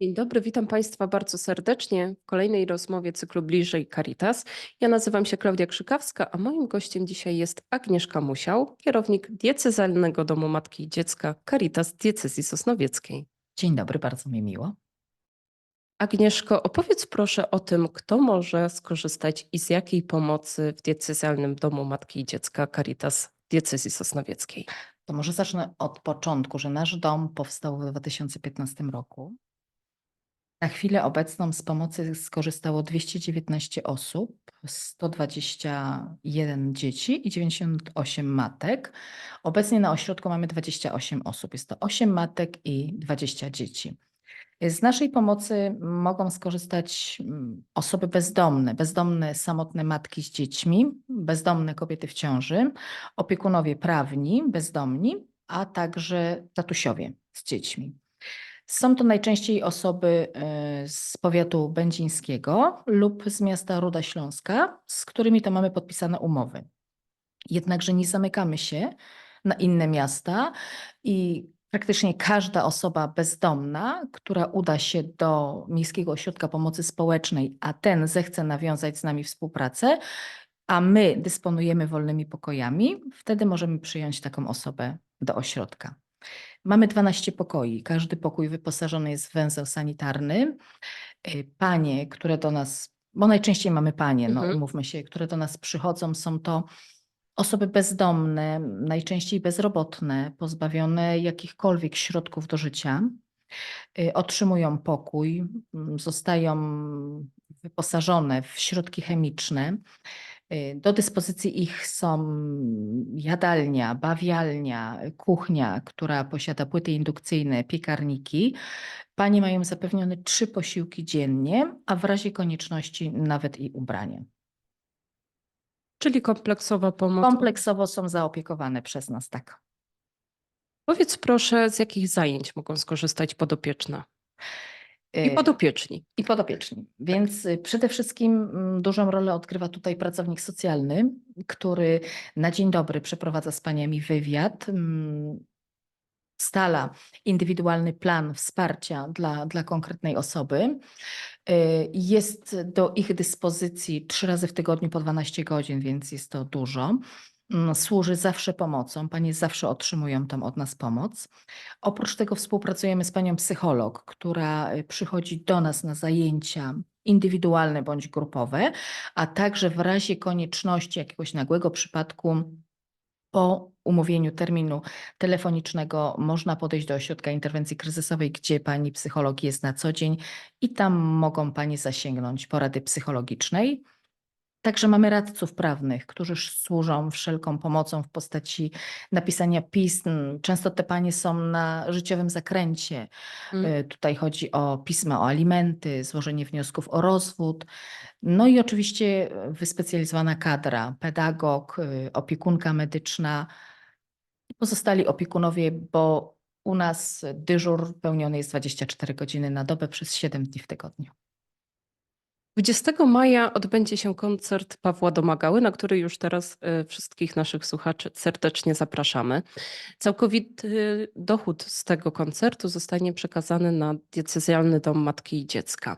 Dzień dobry, witam Państwa bardzo serdecznie w kolejnej rozmowie cyklu Bliżej Caritas. Ja nazywam się Klaudia Krzykawska, a moim gościem dzisiaj jest Agnieszka Musiał, kierownik Diecezjalnego Domu Matki i Dziecka Caritas Diecezji Sosnowieckiej. Dzień dobry, bardzo mi miło. Agnieszko, opowiedz proszę o tym, kto może skorzystać i z jakiej pomocy w Diecezjalnym Domu Matki i Dziecka Caritas Diecezji Sosnowieckiej. To może zacznę od początku, że nasz dom powstał w 2015 roku. Na chwilę obecną z pomocy skorzystało 219 osób, 121 dzieci i 98 matek. Obecnie na ośrodku mamy 28 osób. Jest to 8 matek i 20 dzieci. Z naszej pomocy mogą skorzystać mm, osoby bezdomne, bezdomne samotne matki z dziećmi, bezdomne kobiety w ciąży, opiekunowie prawni, bezdomni, a także tatusiowie z dziećmi. Są to najczęściej osoby e, z powiatu będzińskiego lub z miasta Ruda Śląska, z którymi to mamy podpisane umowy. Jednakże nie zamykamy się na inne miasta i praktycznie każda osoba bezdomna, która uda się do Miejskiego Ośrodka Pomocy Społecznej, a ten zechce nawiązać z nami współpracę, a my dysponujemy wolnymi pokojami, wtedy możemy przyjąć taką osobę do ośrodka. Mamy 12 pokoi. Każdy pokój wyposażony jest w węzeł sanitarny. Y, Panie, które do nas, bo najczęściej mamy panie, no Mhm. umówmy się, które do nas przychodzą, są to osoby bezdomne, najczęściej bezrobotne, pozbawione jakichkolwiek środków do życia. Y, Otrzymują pokój, zostają wyposażone w środki chemiczne. Y, Do dyspozycji ich są jadalnia, bawialnia, kuchnia, która posiada płyty indukcyjne, piekarniki. Panie mają zapewnione trzy posiłki dziennie, a w razie konieczności nawet i ubranie. Czyli kompleksowa pomoc. Kompleksowo są zaopiekowane przez nas, tak. Powiedz proszę, z jakich zajęć mogą skorzystać podopieczne i Y, podopieczni? I podopieczni. Więc y, przede wszystkim mm, dużą rolę odgrywa tutaj pracownik socjalny, który na dzień dobry przeprowadza z paniami wywiad, mm, stala indywidualny plan wsparcia dla, dla konkretnej osoby. Y, Jest do ich dyspozycji trzy razy w tygodniu po 12 godzin, więc jest to dużo. Służy zawsze pomocą. Panie zawsze otrzymują tam od nas pomoc. Oprócz tego współpracujemy z panią psycholog, która y, przychodzi do nas na zajęcia indywidualne bądź grupowe, a także w razie konieczności jakiegoś nagłego przypadku po umówieniu terminu telefonicznego można podejść do ośrodka interwencji kryzysowej, gdzie pani psycholog jest na co dzień i tam mogą panie zasięgnąć porady psychologicznej. Także mamy radców prawnych, którzy służą wszelką pomocą w postaci napisania pism. Często te panie są na życiowym zakręcie. Mm. Y, Tutaj chodzi o pisma o alimenty, złożenie wniosków o rozwód. No i oczywiście y, wyspecjalizowana kadra, pedagog, y, opiekunka medyczna i pozostali opiekunowie, bo u nas dyżur pełniony jest 24 godziny na dobę przez 7 dni w tygodniu. 20 maja odbędzie się koncert Pawła Domagały, na który już teraz e, wszystkich naszych słuchaczy serdecznie zapraszamy. Całkowity dochód z tego koncertu zostanie przekazany na diecezjalny dom matki i dziecka.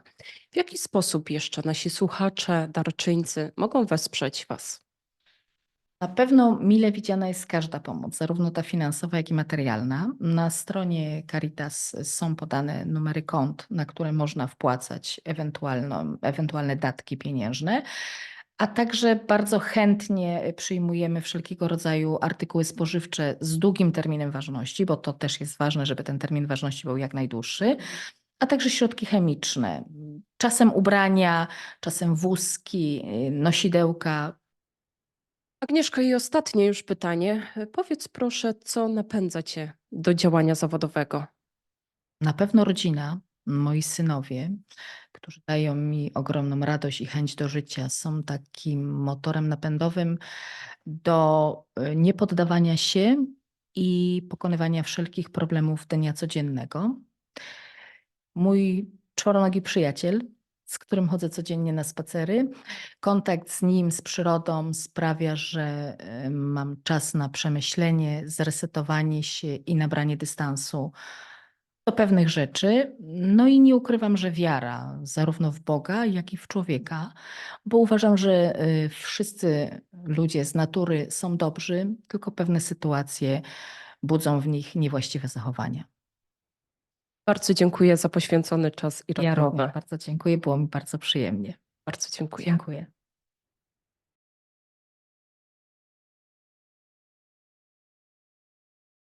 W jaki sposób jeszcze nasi słuchacze, darczyńcy mogą wesprzeć Was? Na pewno mile widziana jest każda pomoc, zarówno ta finansowa, jak i materialna. Na stronie Caritas są podane numery kont, na które można wpłacać ewentualne datki pieniężne. A także bardzo chętnie przyjmujemy wszelkiego rodzaju artykuły spożywcze z długim terminem ważności, bo to też jest ważne, żeby ten termin ważności był jak najdłuższy, a także środki chemiczne. Czasem ubrania, czasem wózki, y, nosidełka, Agnieszko, i ostatnie już pytanie. E, Powiedz proszę, co napędza Cię do działania zawodowego? Na pewno rodzina, moi synowie, którzy dają mi ogromną radość i chęć do życia, są takim motorem napędowym do y, niepoddawania się i pokonywania wszelkich problemów dnia codziennego. Mój czworonogi przyjaciel, z którym chodzę codziennie na spacery, kontakt z nim, z przyrodą sprawia, że mam czas na przemyślenie, zresetowanie się i nabranie dystansu do pewnych rzeczy. No i nie ukrywam, że wiara zarówno w Boga, jak i w człowieka, bo uważam, że y, wszyscy ludzie z natury są dobrzy, tylko pewne sytuacje budzą w nich niewłaściwe zachowania. Bardzo dziękuję za poświęcony czas i Ja rozmowę. również bardzo dziękuję, było mi bardzo przyjemnie. Bardzo dziękuję. Dziękuję.